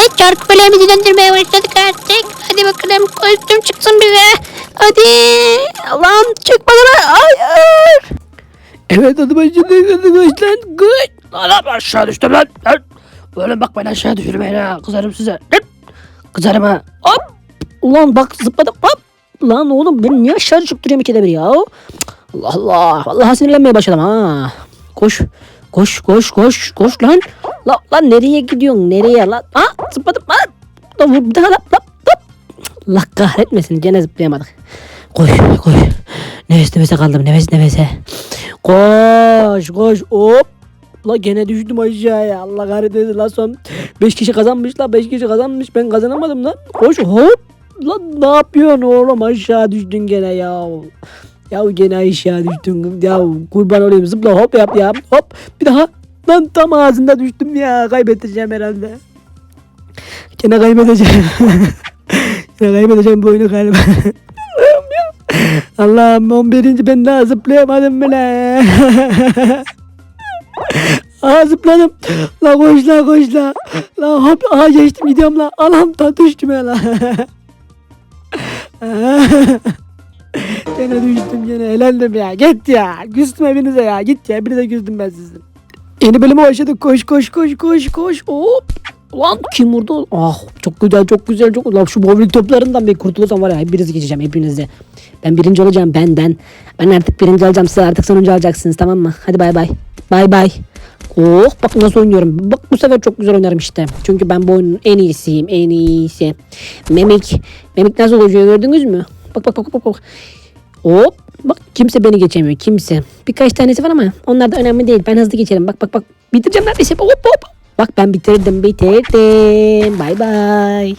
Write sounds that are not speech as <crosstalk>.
Evet çarkı feleğimizi döndürmeye başladık artık. Hadi bakalım kostüm çıksın bize. Hadi. Lan çıkmadan hayır. Evet hadi başladık hadi koş lan. Lan lan aşağı düştüm lan. lan. Oğlum bak ben aşağı düşürmeyin ha kızarım size. Lan. Kızarım ha. Hop. Ulan bak zıpladım hop. Lan oğlum ben niye aşağı düşüp duruyorum ikide bir ya? Allah Allah. Vallahi sinirlenmeye başladım ha. Koş. Koş koş koş koş lan. Lan, lan nereye gidiyorsun nereye lan? Ha zıpladım lan. Lan vur bir daha lan. lan, lan. Allah kahretmesin gene zıplayamadık. Koş koş. Nefes nefese kaldım nefes nefese. Koş koş hop. La gene düştüm aşağıya. Allah kahretsin la son 5 kişi kazanmış la 5 kişi kazanmış ben kazanamadım lan. Koş hop. Lan ne yapıyorsun oğlum aşağı düştün gene ya. Ya gene aşağı düştün ya kurban olayım zıpla hop yap ya hop bir daha lan tam ağzında düştüm ya kaybedeceğim herhalde. Gene kaybedeceğim. <laughs> Gene kaybedeceğim bu oyunu galiba. <laughs> Allah'ım ya. Allah'ım 11. ben daha zıplayamadım bile. <laughs> Aa zıpladım. La koş la koş la. La hop aha geçtim gidiyorum la. Allah'ım da düştüm ya la. <laughs> gene düştüm gene elendim ya. Git ya. Küstüm hepinize ya. Git ya. Hepinize küstüm ben sizin. Yeni bölüme başladık. Koş koş koş koş koş. Hop. Lan kim vurdu? Ah çok güzel çok güzel çok Lan şu bowling toplarından bir kurtulursam var ya hepinizi geçeceğim hepinizi. Ben birinci olacağım ben ben. Artık birinci olacağım siz artık sonuncu olacaksınız tamam mı? Hadi bay bay. Bay bay. Oh bak nasıl oynuyorum. Bak bu sefer çok güzel oynarım işte. Çünkü ben bu oyunun en iyisiyim en iyisi. Memik. Memik nasıl oynuyor gördünüz mü? Bak bak bak bak bak. Hop. Bak kimse beni geçemiyor kimse. Birkaç tanesi var ama onlar da önemli değil. Ben hızlı geçerim. Bak bak bak. Bitireceğim neredeyse. Hop hop. Bak ben bitirdim bitirdim. Bay bay.